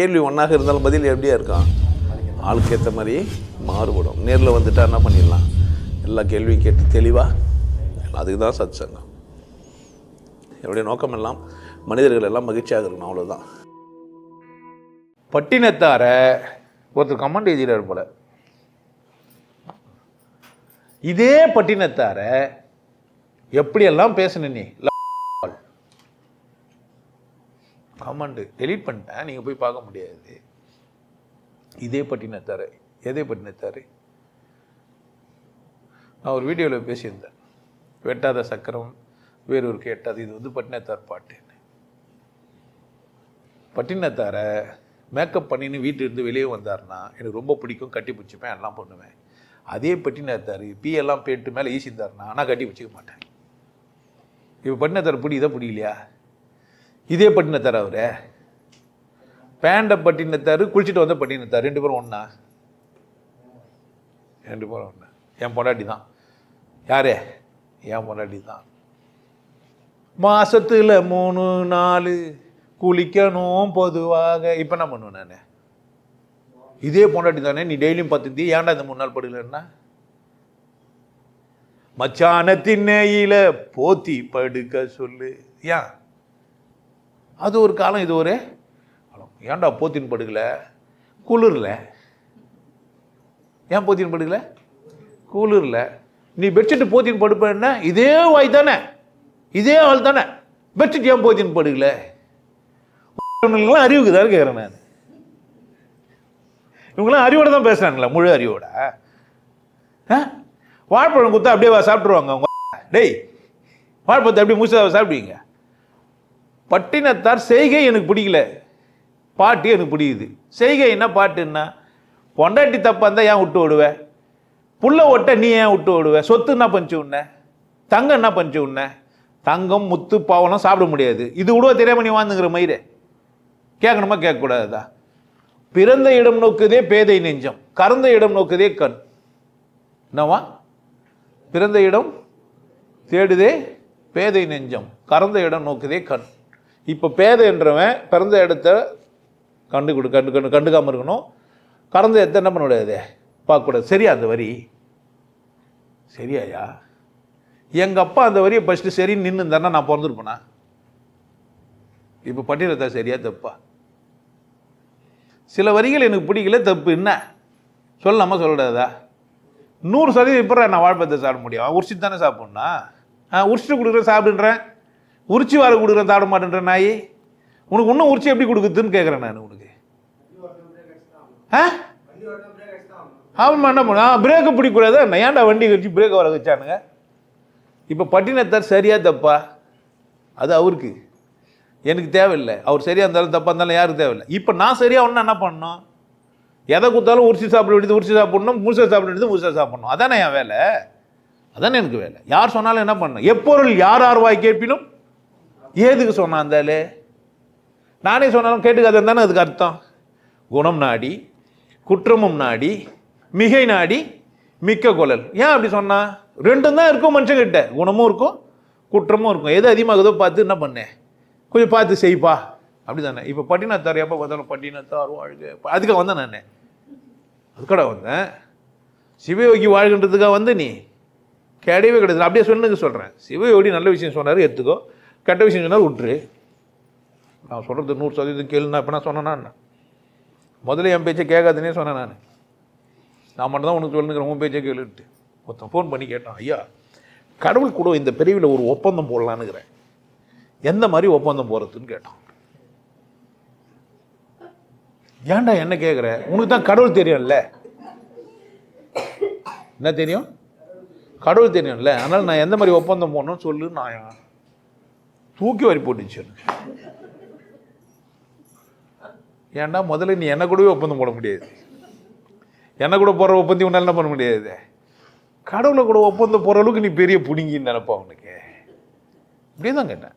கேள்வி ஒன்றாக இருந்தாலும் பதில் எப்படியா இருக்கான் ஆளுக்கு ஏற்ற மாதிரி மாறுபடும். நேரில் வந்துட்டா என்ன பண்ணிடலாம்? எல்லா கேள்வியும் கேட்டு தெளிவாக அதுக்கு தான் சத் சங்கம் என்னுடைய நோக்கம் எல்லாம் மனிதர்கள் எல்லாம் மகிழ்ச்சியாக இருக்கணும் அவ்வளோதான் பட்டினத்தார ஒருத்தர் கமெண்ட் எழுதிறாரு போல. இதே பட்டினத்தார எப்படியெல்லாம் பேசணும் நீ? கமெண்டு டெலீட் பண்ணிட்டேன் நீங்கள் போய் பார்க்க முடியாது. இதே பட்டினத்தார் எதே பட்டினத்தாரு? நான் ஒரு வீடியோவில் பேசியிருந்தேன். வெட்டாத சக்கரம் வேறொருக்கு எட்டாது இது வந்து பட்டினத்தார் பாட்டு பட்டினத்தார மேக்கப் பண்ணின்னு வீட்டில் இருந்து வெளியே வந்தார்னா எனக்கு ரொம்ப பிடிக்கும் கட்டி பிடிச்சிப்பேன் எல்லாம் பண்ணுவேன். அதே பட்டினத்தார் பீ எல்லாம் பேட்டு மேலே ஈசிந்தாருன்னா ஆனால் கட்டி பிடிச்சிக்க மாட்டேன். இப்போ பட்டினத்தார் பிடிக்குதா பிடிக்கலையா இதே பட்டினத்தார் அவர்? பேண்டை பட்டினத்தார் குளிச்சுட்டு வந்த பட்டினத்தார் ரெண்டு பேரும் ஒன்றா ரெண்டு பேரும் ஒன்றா என் பொண்டாட்டி தான். யாரே? என் பொண்டாட்டி தான். மாதத்தில் மூணு நாலு குளிக்கணும் பொதுவாக. இப்போ என்ன பண்ணுவேன் நான்? இதே பொண்டாட்டி தானே நீ டெய்லியும் பார்த்துருந்தி ஏன்டா இந்த மூணு நாள் படுக்கலன்னா? மச்சான திண்ணையில போத்தி படுக்க சொல்லு. ஏன் அது ஒரு காலம் இது ஒரு காலம். ஏன்டா போத்தின்னு படுக்கல குளிரில். ஏன் போத்தின் படுக்கல குளிரில். நீ பெட்ஷீட் போத்தின்னு படுப்பேன்னா இதே வாய் தானே. இதே ஆள் தானே. பெட்ஷீட் ஏன் போத்தின்னு படுக்கல இவங்களுக்கெல்லாம் அறிவுக்கு தான் கேட்குறேன் நான். இவங்களாம் அறிவோட தான் பேசுகிறாங்களா முழு அறிவோட? ஆ? வாழைப்பழம் கொடுத்தா அப்படியே சாப்பிட்ருவாங்க அவங்க. டேய் வாழைப்பழத்தை அப்படியே முழுசா சாப்பிடுவீங்க? பட்டினத்தார் செய்கை எனக்கு பிடிக்கல. பாட்டு எனக்கு பிடிக்குது. செய்கை என்ன பாட்டுன்னா பொண்டாட்டி தப்பா இருந்தால் ஏன் விட்டு விடுவேன் புள்ள ஒட்ட நீ ஏன் விட்டு விடுவ சொத்து என்ன பஞ்சு உன்ன? தங்கம் என்ன பஞ்சு உன்ன? தங்கம் முத்து பாவலம் சாப்பிட முடியாது. இது கூட தெரியாம நீ வாழ்ந்துங்கிற மயிறு கேட்கணுமா? கேட்கக்கூடாதா? பிறந்த இடம் நோக்குதே பேதை நெஞ்சம். கறந்த இடம் நோக்குதே கண். என்னவா? பிறந்த இடம் தேடுதே பேதை நெஞ்சம். கறந்த இடம் நோக்குதே கண். இப்போ பேதை என்றவன் பிறந்த இடத்த கண்டு கொடு கண்டு கண்டு கண்டுக்காமல் இருக்கணும். கறந்த இடத்த என்ன பண்ண முடியாது? பார்க்கக்கூடாது சரியா அந்த வரி? சரியாயா? எங்கள் அப்பா அந்த வரியை ஃபஸ்ட்டு சரின்னு நின்று இருந்தாருன்னா நான் பிறந்துருப்பேனா? இப்போ பட்டியலத்தா சரியா? தப்பா? சில வரிகள் எனக்கு பிடிக்கல தப்பு என்ன? சொல்லாமா சொல்லக்கூடாதா? நூறு சதவீதம் இப்போ நான் வாழ்ப்பத்தை சாப்பிட முடியும். உரிச்சிட்டு தானே சாப்பிட்ணா ஆ உரிச்சிட்டு கொடுக்குறேன் சாப்பிடுன்றேன். உரிச்சி வார கொடுக்குறேன் சாப்பிட மாட்டேன்ற நாய்? உனக்கு இன்னும் உரிச்சி எப்படி கொடுக்குதுன்னு கேட்குறேன் நான் உனக்கு. ஆ? ஆமாம் என்ன பண்ண பிரேக்கை பிடிக்கூடாது. ஏன்டா வண்டி வச்சு பிரேக்கை வர வச்சானுங்க? இப்போ பட்டினத்தார் சரியா தப்பா? அது அவருக்கு. எனக்கு தேவையில்லை. அவர் சரியாக இருந்தாலும் தப்பாக இருந்தாலும் யாருக்கு தேவையில்லை. இப்போ நான் சரியாக ஒன்று என்ன பண்ணணும்? எதை கொடுத்தாலும் உரிச்சு சாப்பிட வேண்டியது உரிச்சு சாப்பிடணும். முழுசாக சாப்பிட வேண்டியது முழுசாக சாப்பிடணும். அதானே என் வேலை? அதானே எனக்கு வேலை. யார் சொன்னாலும் என்ன பண்ணணும்? எப்பொருள் யார் யார் வாய் கேட்பினும்? ஏதுக்கு சொன்னான் அந்தாலே நானே சொன்னாலும் கேட்டுக்காத தானே அதுக்கு அர்த்தம்? குணம் நாடி குற்றமும் நாடி மிகை நாடி மிக்க குழல் ஏன் அப்படி சொன்னான் ரெண்டும் தான் இருக்கும் மனுஷங்கிட்ட. குணமும் இருக்கும் குற்றமும் இருக்கும். எது அதிகமாகுதோ பார்த்து என்ன பண்ணேன் கொஞ்சம் பார்த்து செய்ப்பா. அப்படி தானே இப்போ பட்டினத்தார் எப்போ பார்த்தாலும் பட்டினத்தார் வாழ்க. அதுக்காக வந்தேன் நான். அதுக்கடா வந்தேன். சிவயோகி வாழ்கின்றதுக்காக வந்து நீ கிடையவே கிடையாது. அப்படியே சொன்னதுக்கு சொல்கிறேன் சிவயோகி நல்ல விஷயம் சொன்னார் எடுத்துக்கோ கெட்ட விஷயம் சொன்னால் விட்டுரு நான் சொல்கிறது நூறு சதவீதம் கேளுன்னா இப்போ நான் சொன்னேன்னா முதல்ல என் பேச்சை கேட்காதுன்னே சொன்னேன் நான். நான் மட்டும் தான் உனக்கு சொல்லுங்கிறேன் உன் பேச்சை கேளுட்டு ஒருத்தன் ஃபோன் பண்ணி கேட்டான் ஐயா கடவுள் கூட இந்த பிரிவில் ஒரு ஒப்பந்தம் போடலான்னுக்கிறேன். எந்த மாதிரி ஒப்பந்தம் போகிறதுன்னு கேட்டான். ஏன்டா என்ன கேட்குற உனக்கு தான் கடவுள் தெரியும்ல. என்ன தெரியும்? கடவுள் தெரியும்ல. அதனால் நான் எந்த மாதிரி ஒப்பந்தம் போடணும்னு சொல்லு நான் தூக்கி வாரி போட்டுச்சு எனக்கு ஏன்டா முதல்ல நீ என்ன கூடவே ஒப்பந்தம் போட முடியாது. என்ன கூட போடுற ஒப்பந்தம் உன்னால என்ன பண்ண முடியாது? கடவுளை கூட ஒப்பந்தம் போகிற அளவுக்கு நீ பெரிய புடுங்கின்னு நினைப்பா உனக்கு இப்படியே தான் கேட்டேன்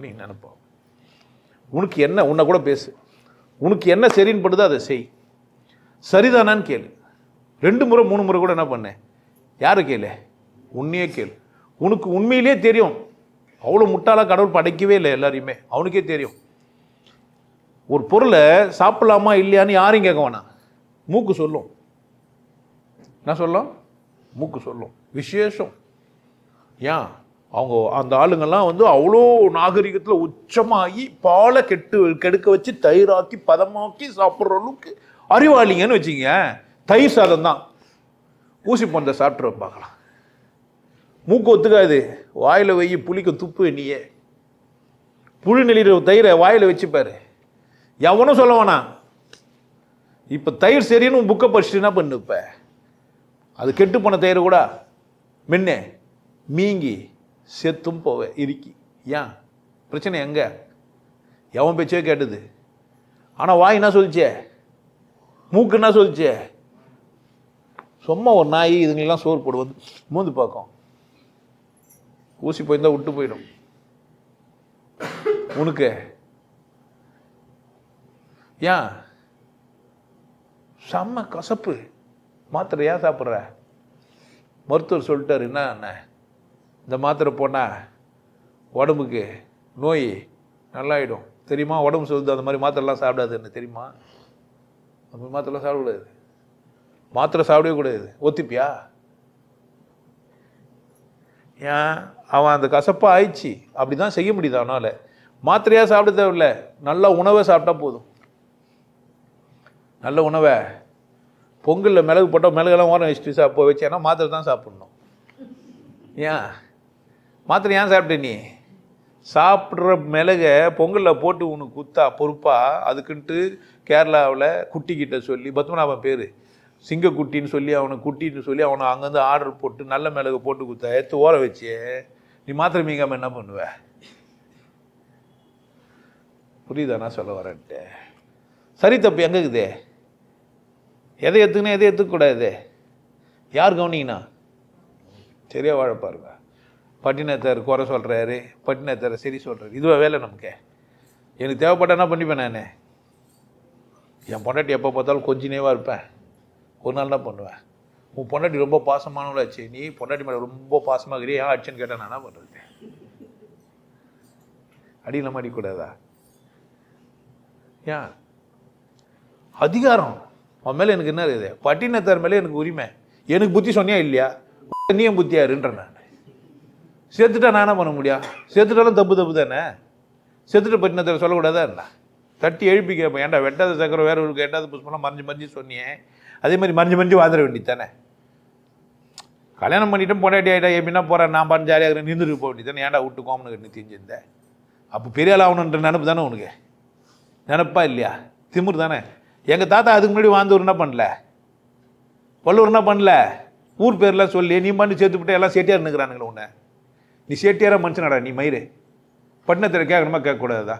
நீ நினப்பா. உனக்கு என்ன உன்னை கூட பேசு. உனக்கு என்ன சரின்னு படுதோ அதை செய். சரிதானான்னு கேளு. ரெண்டு முறை மூணு முறை கூட என்ன பண்ணேன் யாரை கேளு? உன்னையே கேளு. உனக்கு உண்மையிலே தெரியும். அவ்வளோ முட்டாளாக கடவுள் படைக்கவே இல்லை எல்லாரையுமே. அவனுக்கே தெரியும். ஒரு பொருளை சாப்பிடலாமா இல்லையான்னு யாரையும் கேட்க வேணாம். மூக்கு சொல்லும். என்ன சொல்லும்? மூக்கு சொல்லும். விசேஷம். ஏன்? அவங்க அந்த ஆளுங்கெல்லாம் வந்து அவ்வளோ நாகரிகத்தில் உச்சமாகி பாலை கெட்டு கெடுக்க வச்சு தயிராக்கி பதமாக்கி சாப்பிட்ற அளவுக்கு அறிவாளிங்கன்னு வச்சுங்க தயிர் சாதம் தான் ஊசி பந்தை சாப்பிட்ற பார்க்கலாம். மூக்கு ஒத்துக்காது. வாயில் வை புளிக்க துப்பு நீயே. புழு நெளிற தயிரை வாயில் வச்சுப்பார் எவனும் சொல்ல வேணாம். இப்போ தயிர் சரின்னு புக்கை படிச்சுட்டு என்ன பண்ணு அது கெட்டு போன தயிர் கூட. மின்னே மீங்கி செத்தும் போவ இறுக்கி. ஏன்? பிரச்சனை எங்கே? எவன் பேச்சே கேட்டது. ஆனால் வாய் என்ன சொல்லிச்சே? மூக்கு என்ன சொல்லிச்சே? சும்மா ஒரு நாய் இதுங்களெல்லாம் சோறு போடுவது. மூந்து பார்க்கும். ஊசி போயிருந்தால் விட்டு போயிடும். உனக்கு? ஏன்? செம்ம கசப்பு. மாத்திரை ஏன் சாப்பிட்ற? மருத்துவர் சொல்லிட்டார் என்ன என்ன இந்த மாத்திரை போனால் உடம்புக்கு நோய் நல்லாயிடும். தெரியுமா? உடம்பு சொல்லுது அந்த மாதிரி மாத்திரைலாம் சாப்பிடாதுன்னு தெரியுமா? அந்த மாதிரி மாத்திரைலாம் சாப்பிடக்கூடாது. மாத்திரை சாப்பிடவே கூடாது. ஒத்திப்பியா? ஏன்? அவன் அந்த கசப்பாக ஆயிடுச்சு. அப்படி தான் செய்ய முடியுது அவனால். மாத்திரையாக சாப்பிட தேவையில்ல. நல்ல உணவை சாப்பிட்டா போதும். நல்ல உணவை. பொங்கலில் மிளகு போட்டால் மிளகெல்லாம் ஓரம் வச்சுட்டு சாப்போ வச்சேன்னா மாத்திரை தான் சாப்பிட்ணும். ஏன்? மாத்திரை ஏன் சாப்பிட்ட நீ? சாப்பிட்ற மிளகை பொங்கலில் போட்டு உனக்கு குத்தா பொறுப்பாக அதுக்குன்ட்டு கேரளாவில் குட்டிக்கிட்ட சொல்லி பத்மநாபன் பேர். சிங்கக்குட்டின்னு சொல்லி அவனை குட்டின்னு சொல்லி அவனை அங்கேருந்து ஆர்டர் போட்டு நல்ல மிளகு போட்டு கொடுத்தா எடுத்து ஓர வச்சு நீ மாத்திரை மீங்காமல் என்ன பண்ணுவ? புரியுதா நான் சொல்ல வரேன்ட்டு? சரி தப்பு எங்கே இருக்குது? எதை எடுத்துக்கணும் எதை எடுத்துக்கூடாது யார் கவனிங்கண்ணா சரியா வாழ பாருங்க. பட்டினத்தார் குறை சொல்கிறாரு பட்டினத்தார் சரி சொல்கிறாரு இதுவாக வேலை நமக்கு? எனக்கு தேவைப்பட்டா என்ன பண்ணிப்பேன் நான்? என் பொண்டாட்டி எப்போ பார்த்தாலும் கொஞ்சினேவா இருப்பேன். ஒரு நாள் தான் பண்ணுவேன். உன் பொண்டாட்டி ரொம்ப பாசமானவளாச்சு நீ பொண்டாட்டி மேலே ரொம்ப பாசமாக இருக்கிறியா ஏன் ஆச்சுன்னு கேட்டேன் நான் என்ன பண்ணுறது அடியில் அடிக்கூடாதா? ஏன்? அதிகாரம். அவன் மேலே எனக்கு என்ன இருக்குது? பட்டினத்தார் மேலே எனக்கு உரிமை. எனக்கு புத்தி சொன்னியா இல்லையா? நீயும் புத்தியாருன்ற நான்? சேர்த்துட்டா நான் என்ன பண்ண முடியும்? சேர்த்துட்டாலும் தப்பு தப்பு தானே? செத்துட்டு பட்டினத்தார் சொல்லக்கூடாதா என்ன? தட்டி எழுப்பி கேட்பேன் ஏன்டா வெட்டாத சக்கரம் வேற ஒரு எட்டாவது புஷ்பம்லாம் மறைஞ்சு மறைஞ்சு சொன்னியே. அதே மாதிரி மறைஞ்சு மறைஞ்சு வாதிட வேண்டியது தானே கல்யாணம் பண்ணிட்டோம் பொண்டாட்டி ஆகிட்டா எப்படின்னா போகிறேன் நான் பண்ண ஜாலியாக இருக்கிறேன் நின்றுட்டு போக வேண்டியது தானே ஏன்டா விட்டு கோமனு கட்டி தெரிஞ்சிருந்தேன் அப்போ பெரிய ஆள் ஆகணுன்ற நினப்பு தானே உனக்கு? நினப்பா இல்லையா? திமுரு தானே? எங்கள் தாத்தா அதுக்கு முன்னாடி வாழ்ந்தவர் என்ன பண்ணல? வள்ளுவர் என்ன பண்ணல? ஊர் பேர்லாம் சொல்லி நீ பண்ணி சேர்த்துவிட்டு எல்லாம் செட்டியார் நிற்கிறானுங்களே உன்னை. நீ சேட்டியாராக மனுஷனடா நீ மயிறு. பட்டினத்தில் கேட்கணுமா கேட்கக்கூடாதா?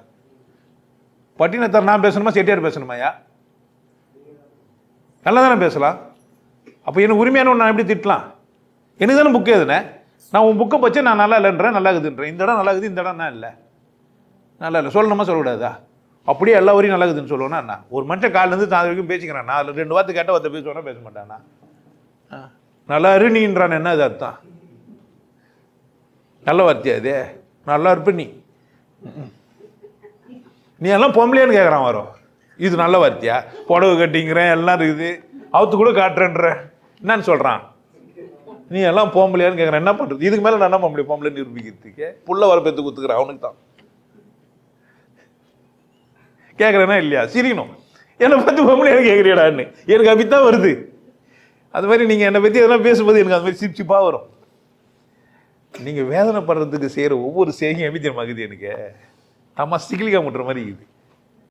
பட்டினத்தை நான் பேசணுமா செட்டியார் பேசணுமாயா நல்லா தானே பேசலாம்? அப்போ எனக்கு உரிமையான நான் எப்படி திட்டலாம்? எனக்கு தானே புக்கு எதுனே நான் உன் புக்கை பற்றி நான் நல்லா இல்லைன்றேன் நல்லா இருக்குதுன்றேன். இந்த இடம் நல்லா இருக்குது இந்த இடம் இல்லை. நல்லா இல்லை. சொல்லணுமா சொல்லக்கூடாதா? அப்படியே எல்லா வரையும் நல்லா இருக்குதுன்னு சொல்லுவேன்னா நான் ஒரு மனுஷன் காலிலேருந்து தான் வரைக்கும் பேசிக்கிறேன். நான் அதில் ரெண்டு வார்த்தை கேட்டால் வார்த்தை பேசுவேன்னா பேச மாட்டானா? ஆ. நல்லா இரு என்ன இது அர்த்தம்? நல்ல வார்த்தையா இது? நல்லா இருப்ப நீ. நீ எல்லாம் பொம்பளையான்னு கேட்குறான் வரும். இது நல்ல வார்த்தையா? புடவை கட்டிங்கிறேன் எல்லாம் இருக்குது. அவுத்து கூட காட்டுறேன்ற. என்னன்னு சொல்கிறான் நீ எல்லாம் பொம்பளையான்னு கேட்குறேன் என்ன பண்ணுறது இதுக்கு மேலே நான் என்ன பண்ண முடியும்? பொம்பளை நிரூபிக்கிறதுக்கு? புள்ள வர பெற்று குத்துக்கிறேன் அவனுக்கு தான். கேட்குறேன்னா இல்லையா? சிரிக்கணும். என்னை பற்றி பொம்பளையான்னு கேட்குறியடான்னு எனக்கு அப்படித்தான் வருது. அது மாதிரி நீங்கள் என்னை பற்றி எதனா பேசும்போது எனக்கு அது மாதிரி சிரிப்பு வரும். நீங்கள் வேதனை படுறதுக்கு செய்கிற ஒவ்வொரு செய்கையும் எப்படி தெரியுமாக்குது எனக்கு? நம்ம சிக்கிலிக்கா முட்டுற மாதிரி இருக்குது.